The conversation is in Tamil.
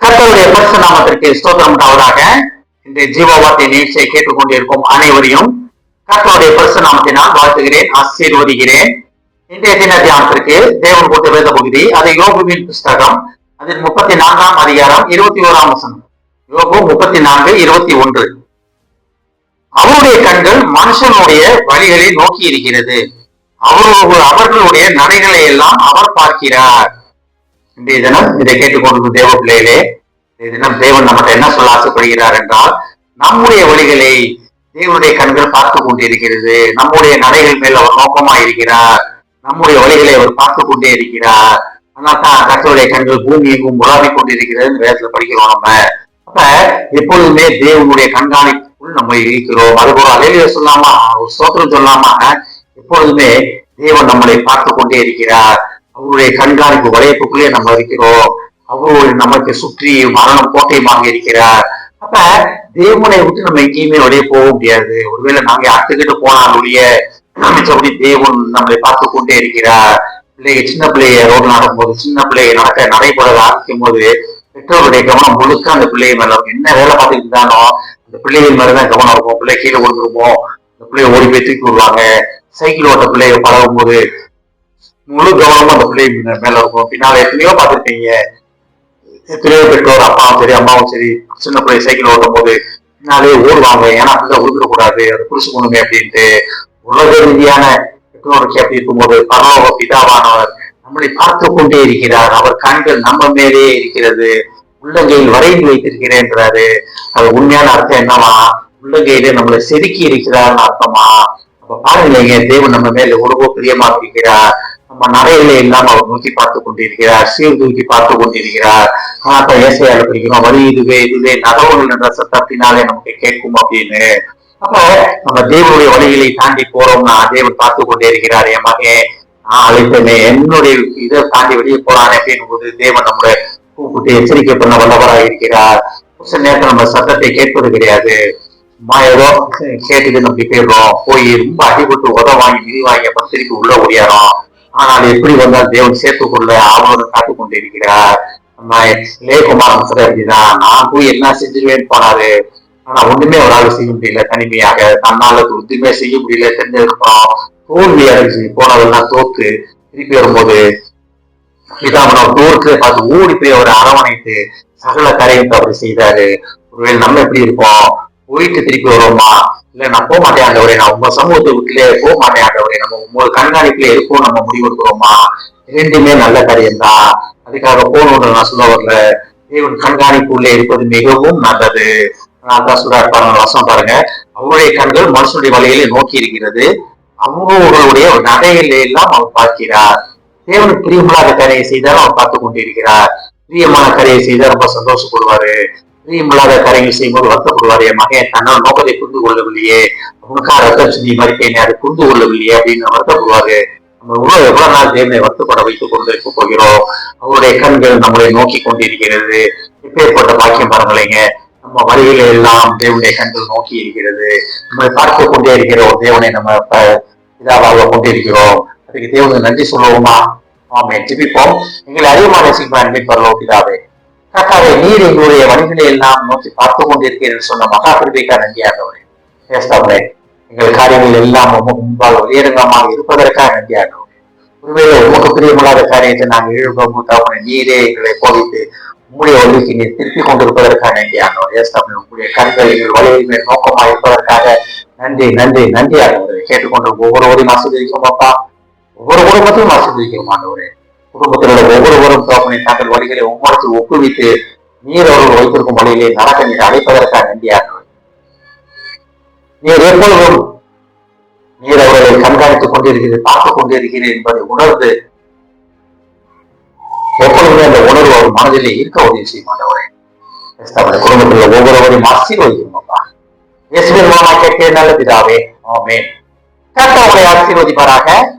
நாமத்திற்கு ஸ்தோத்திரம் உண்டாவதாக. இந்த ஜீவவார்த்தை நிகழ்ச்சியை கேட்டுக்கொண்டிருக்கும் அனைவரையும் கத்தருடைய பரிசு நாமத்தினால் வாழ்த்துகிறேன் ஆசீர்வதிகிறேன் இன்றைய தின தியானத்திற்கு தேவன் போட்ட வேத பகுதி அது யோகுவின் புஸ்தகம் அதில் முப்பத்தி நான்காம் அதிகாரம் இருபத்தி ஓராம் வசனம். யோகு முப்பத்தி நான்கு இருபத்தி ஒன்று அவருடைய கண்கள் மனுஷனுடைய வழிகளை நோக்கி இருக்கிறது அவரு அவர்களுடைய நடைகளை எல்லாம் அவர் பார்க்கிறார். இன்றைய தினம் இதை கேட்டுக்கொண்டிருக்கும் தேவ பிள்ளைகளே இன்றைய தினம் தேவன் நம்மகிட்ட என்ன சொல்ல ஆசைப்படுகிறார் என்றால் நம்முடைய வழிகளை தேவனுடைய கண்கள் பார்த்து கொண்டிருக்கிறது. நம்முடைய நடைகள் மேல் அவர் நோக்கமா இருக்கிறார். நம்முடைய வழிகளை அவர் பார்த்து கொண்டே இருக்கிறார். ஆனால் தான் கத்தருடைய கண்கள் பூமி எங்கும் உலாவிக் கொண்டிருக்கிறது வேதத்துல படிக்கிறோம் நம்ம. அப்ப எப்பொழுதுமே தேவனுடைய கண்காணிப்புக்குள் நம்ம இருக்கிறோம். அதுபோல் அலையில சொல்லாமா? ஒரு சோத்திரம் சொல்லாமா எப்பொழுதுமே தேவன் நம்மளை பார்த்து கொண்டே இருக்கிறார். அவருடைய கண்காணிப்பு வளையப்புக்குள்ளே நம்ம இருக்கிறோம். அவரு நமக்கு சுற்றி மரணம் கோட்டையமாக இருக்கிறார். அப்ப தேவனை விட்டு நம்ம எங்கேயுமே வெளியே போக முடியாது. ஒருவேளை நாங்க யார்த்துக்கிட்டு போனாலுடைய மற்றபடி தேவன் நம்மளை பார்த்து கொண்டே இருக்கிறார். பிள்ளைங்க சின்ன பிள்ளைய ரோடு நடக்கும்போது சின்ன பிள்ளைய நடக்க நடைபெறத ஆரம்பிக்கும் போது பெற்றோருடைய கவனம் முழுக்க அந்த பிள்ளைய மேல என்ன வேலை பார்த்துட்டு இருந்தானோ அந்த பிள்ளைகள் மேலதான் கவனம் இருக்கும். பிள்ளை கீழே விழுந்துருமோ? அந்த பிள்ளைய ஓடி போய் தூக்கி விடுவாங்க. சைக்கிள் ஓட்ட பிள்ளைய பழகும் போது முழு கவனமும் அந்த பிள்ளை மேல இருக்கும் பின்னால எத்தனையோ பார்த்துருப்பீங்க. எத்தனையோ பெற்றோர் அப்பாவும் சரி அம்மாவும் சரி சின்ன பிள்ளை சைக்கிள் ஓட்டும் போது பின்னாலே ஓடுவாங்க ஏன்னா அப்படிதான் உழுந்துடக்கூடாது அது புரிசு போகணுமே அப்படின்ட்டு. உலக ரீதியான பெற்றோருக்கு அப்படி இருக்கும்போது பரலோக பிதாவானவர் நம்மளை பார்த்து கொண்டே இருக்கிறார். அவர் கண்கள் நம்ம மேலே இருக்கிறது. உள்ளங்கையில் வரைந்து வைத்திருக்கிறேன்றாரு. அது உண்மையான அர்த்தம் என்னவா? உள்ளங்கையில நம்மளை செதுக்கி இருக்கிறார்னு அர்த்தமா? அப்ப பாருங்க தேவன் நம்ம மேல எவ்வளவோ பிரியமா இருக்கிறார். நம்ம நரையிலே இல்லாம அவர் நோக்கி பார்த்து கொண்டிருக்கிறார் சீர்தூக்கி பார்த்து கொண்டிருக்கிறார். ஆனா ஏசையால பிடிக்கிறோம் வரி இதுவே இதுவே நகவுகள் என்ற அப்படின்னாலே நமக்கு கேட்கும் அப்படின்னு. அப்ப நம்ம தேவனுடைய வழிகளை தாண்டி போறோம்னா தேவன் பார்த்து கொண்டே இருக்கிறார் என் மகன் நான் அழைத்தனே என்னுடைய இதை தாண்டி வெளியே போறானே அப்படின்னு போது தேவன் நம்மளை கூப்பிட்டு எச்சரிக்கை பண்ண வல்லவராக இருக்கிறார். சில நேரத்தில் நம்ம சத்தத்தை கேட்பது கிடையாது. சும்மா ஏதோ கேட்டுட்டு நம்பி போயிடுறோம் போய் ரொம்ப அடிபட்டு உத வாங்கி மிதி வாங்கி அப்புறம் திருப்பி உள்ள ஓடியாரோம். ஆனால் எப்படி வந்தால் தேவன் சேர்த்துக்கொள்ள ஆவலம் காத்துக் கொண்டிருக்கிறார் நம்ம லேகுமார் சார் அப்படிதான் நான் போய் என்ன செஞ்சிருவேன்னு போனாரு. ஆனா ஒண்ணுமே ஒரு ஆள் செய்ய முடியல. தனிமையாக தன்னால ஒன்றுமே செய்ய முடியல. தெரிஞ்சதுக்கப்புறம் தோல்வி அடைஞ்சு போனவெல்லாம் தோத்து திருப்பி வரும்போது பிதாமன் தோற்று பார்த்து ஓடி போய் அவரை அரவணைத்து சகல காரியத்தை அவர் செய்தாரு. ஒருவேளை நம்ம எப்படி இருப்போம்? போயிட்டு திருப்பி வருவோமா இல்ல நான் போக மாட்டேன் ஆண்டவரே நான் உங்க சமூகத்தை விட்டுலே போக மாட்டேன் ஆண்டவரே நம்ம உங்களோட கண்காணிப்புல இருக்கோம் நம்ம முடிவெடுக்கிறோமா ரெண்டுமே நல்ல காரியம் தான் அதுக்காக போகணும்னு நான் சொல்ல வரல. தேவன் கண்காணிப்புள்ள இருப்பது மிகவும் நல்லது. நான் சொல்றாரு பாருங்க வசம் பாருங்க. அவருடைய கண்கள் மனுஷனுடைய வழிகளை நோக்கி இருக்கிறது. அவர்களுடைய நடையில எல்லாம் அவர் பார்க்கிறார். தேவனுக்கு பிரியமில்லாத கரையை செய்தாலும் அவர் பார்த்து கொண்டிருக்கிறார். பிரியமான கரையை செய்தால் ரொம்ப சந்தோஷப்படுவாரு. இல்லாத காரியங்கள் செய்யும்போது வருத்தப்படுவார். என் மகன் தன்னால் நோக்கத்தை புரிந்து கொள்ளவில்லையே. அவனுக்காக ரத்தம் சிந்தி மறிப்பேனே அதை புரிந்து கொள்ளவில்லையே அப்படின்னு வருத்தப்படுவாரு. நம்ம எவ்வளவு எவ்வளவு நாள் தேவனை வருத்தப்பட வைத்துக் கொண்டிருக்க போகிறோம். அவருடைய கண்கள் நம்மளை நோக்கி கொண்டிருக்கிறது. இப்பேற்பட்ட பாக்கியம் பாருங்களேங்க. நம்ம வழிகளை எல்லாம் தேவனுடைய கண்கள் நோக்கி இருக்கிறது. நம்மளை பார்த்து கொண்டே இருக்கிறோம். தேவனை நம்ம ப- கொண்டிருக்கிறோம். அதுக்கு தேவனுக்கு நன்றி சொல்லுவோமா? ஆமே ஜெபிப்போம் எங்களை அதிகமான நேசிப்பார் என்பதை பரலோ பிதாவே? கர்த்தாவே நீர் எங்களுடைய வழிகளை எல்லாம் நோக்கி பார்த்து கொண்டிருக்கிறேன் சொன்ன மகா கிருபைக்கா நன்றியாகவரே பேசாமலே எங்கள் காரியங்கள் எல்லாம் முன்பால் முன்பாக இருப்பதற்காக நன்றியாகவரே ஒருவேளை உமக்கு பிரியமில்லாத காரியத்தை நாங்கள் இழுப்போம் தவணை நீரே எங்களை போதித்து உங்களுடைய வழிக்கு நீர் திருப்பி கொண்டிருப்பதற்காக நன்றி ஆண்டவர் ஏஸ்தாமே உங்களுடைய கண்கள் எங்கள் வழியில் மேல் நோக்கமாக இருப்பதற்காக நன்றி நன்றி நன்றி. கேட்டுக்கொண்டு ஒவ்வொருவரையும் ஆசிர்வதிக்கும் அப்பா. ஒவ்வொரு குடும்பத்தையும் ஆசிர்வதிக்கும் ஆண்டவரே. குடும்பத்தில் உள்ள ஒவ்வொருவரும் தோப்பனை தங்கள் வழிகளை ஒவ்வொருத்தரும் ஒப்புவித்து நீர் அவர்கள் வைத்திருக்கும் வழியிலே நடக்க நீர் அழைப்பதற்காக நன்றியார்கள் நீர் எப்பொழுதும் நீர் அவர்களை கண்காணித்துக் கொண்டிருக்கிறது பார்த்துக் கொண்டிருக்கிறேன் என்பதை உணர்ந்து எப்பொழுதுமே அந்த உணர்வு அவர் மனதிலே இருக்க உதவி செய்யும் ஆண்டவரே. அவருடைய குடும்பத்தில் உள்ள ஒவ்வொருவரையும் ஆசீர்வதிக்கும் அப்பா. இயேசுவின் மாமா கேட்கிற நல்ல பிதாவே. ஆமென். கர்த்தர் ஆசீர்வதிப்பாராக.